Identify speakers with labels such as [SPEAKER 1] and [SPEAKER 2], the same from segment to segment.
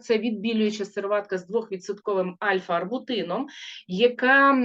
[SPEAKER 1] це відбілююча серватка з 2% альфа-арбутином, яка е,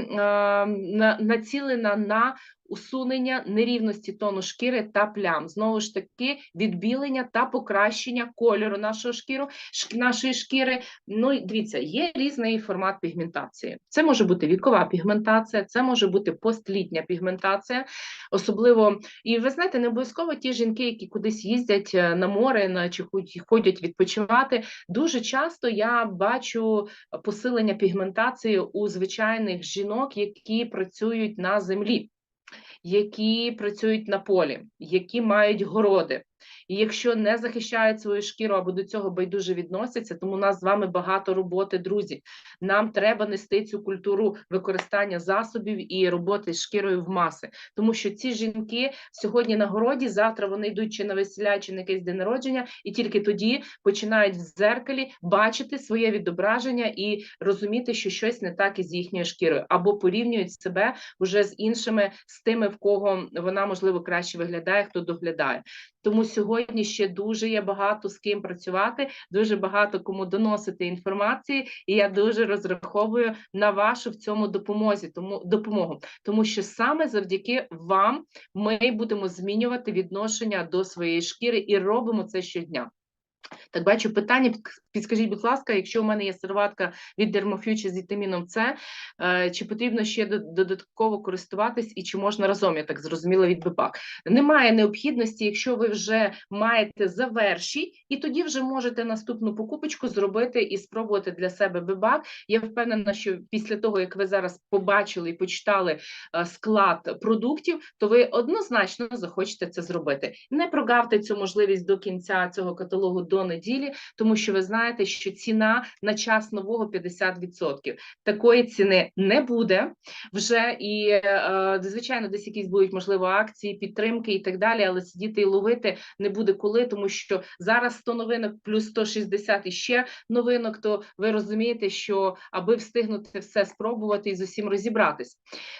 [SPEAKER 1] на, націлена на усунення нерівності тону шкіри та плям. Знову ж таки, відбілення та покращення кольору нашого шкіру, шк- нашої шкіри. Ну дивіться, є різний формат пігментації. Це може бути вікова пігментація, це може бути постлітня пігментація, особливо і ви знаєте, не обов'язково ті жінки, які кудись їздять е, на море, на чи ходять відпочивати. Дуже часто я бачу посилення пігментації у звичайних жінок, які працюють на землі, які працюють на полі, які мають городи. І якщо не захищають свою шкіру або до цього байдуже відносяться, тому у нас з вами багато роботи, друзі. Нам треба нести цю культуру використання засобів і роботи з шкірою в маси, тому що ці жінки сьогодні на городі, завтра вони йдуть чи на весіля, чи на якийсь день народження, і тільки тоді починають в дзеркалі бачити своє відображення і розуміти, що щось не так із їхньою шкірою, або порівнюють себе вже з іншими, з тими, в кого вона можливо краще виглядає, хто доглядає. Тому сьогодні ще дуже є багато з ким працювати, дуже багато кому доносити інформації, і я дуже розраховую на вашу в цьому допомозі, тому допомогу, тому що саме завдяки вам ми будемо змінювати відношення до своєї шкіри і робимо це щодня. Так, бачу питання. під- Підскажіть, будь ласка, якщо у мене є серватка від Dermofuture з вітаміном С, е, чи потрібно ще додатково користуватись і чи можна разом, я так зрозуміла від БПАК? Немає необхідності, якщо ви вже маєте заверші, і тоді вже можете наступну покупочку зробити і спробувати для себе бибак. Я впевнена, що після того, як ви зараз побачили і почитали е, склад продуктів, то ви однозначно захочете це зробити. Не прогавте цю можливість до кінця цього каталогу до неділі, тому що ви знаєте, що ціна на час нового 50%. Такої ціни не буде вже і е, звичайно, десь якісь будуть можливо акції, підтримки і так далі, але сидіти і ловити не буде коли, тому що зараз 100 новинок плюс 160 і ще новинок. То ви розумієте, що аби встигнути все спробувати і з усім розібратись.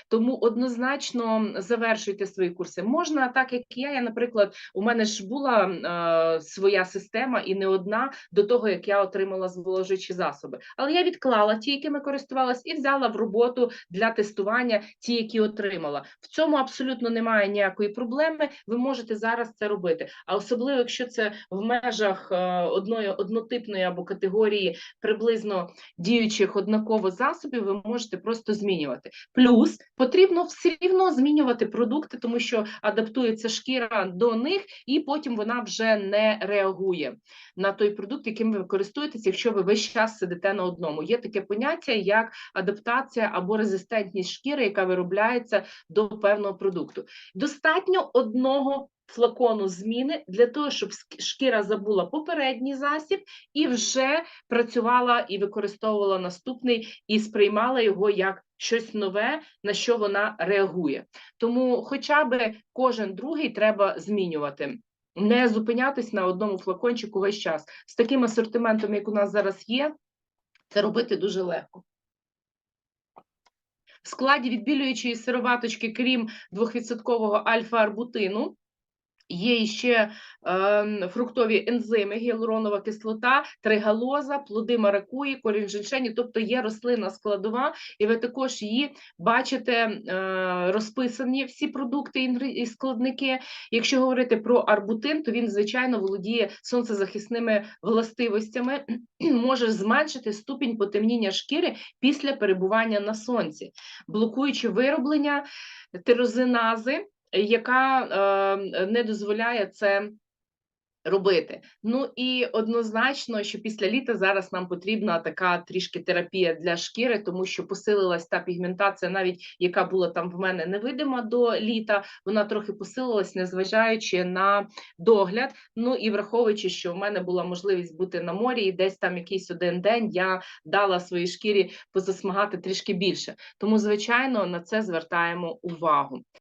[SPEAKER 1] Тому однозначно завершуйте свої курси. Можна так, як я. Я, наприклад, у мене ж була е, своя система і не одна до того, як я отримала зволожуючі засоби. Але я відклала ті, якими користувалась, і взяла в роботу для тестування ті, які отримала. В цьому абсолютно немає ніякої проблеми. Ви можете зараз це робити. А особливо, якщо це в межах е, одної однотипної або категорії приблизно діючих однаково засобів, ви можете просто змінювати. Плюс потрібно все рівно змінювати продукти, тому що адаптується шкіра до них, і потім вона вже не реагує на той продукт, яким ви користуєтесь, якщо ви весь час сидите на одному. Є таке поняття як адаптація або резистентність шкіри, яка виробляється до певного продукту. Достатньо одного. Флакону зміни для того, щоб шкіра забула попередній засіб і вже працювала і використовувала наступний, і сприймала його як щось нове, на що вона реагує. Тому, хоча би кожен другий треба змінювати. Не зупинятись на одному флакончику весь час. З таким асортиментом, як у нас зараз є, це робити дуже легко. В складі відбілюючої сироваточки, крім 2% альфа-арбутину, Є ще е, фруктові ензими, гіалуронова кислота, тригалоза, плоди маракуї, корінь женьшені, тобто є рослинна складова, і ви також її бачите е, розписані всі продукти і складники. Якщо говорити про арбутин, то він, звичайно, володіє сонцезахисними властивостями, може зменшити ступінь потемніння шкіри після перебування на сонці, блокуючи вироблення тирозинази, яка е, не дозволяє це робити. Ну і однозначно, що після літа зараз нам потрібна така трішки терапія для шкіри, тому що посилилась та пігментація, навіть яка була там в мене невидима до літа, вона трохи посилилась, незважаючи на догляд. Ну і враховуючи, що в мене була можливість бути на морі, і десь там якийсь один день я дала своїй шкірі позасмагати трішки більше. Тому, звичайно, на це звертаємо увагу.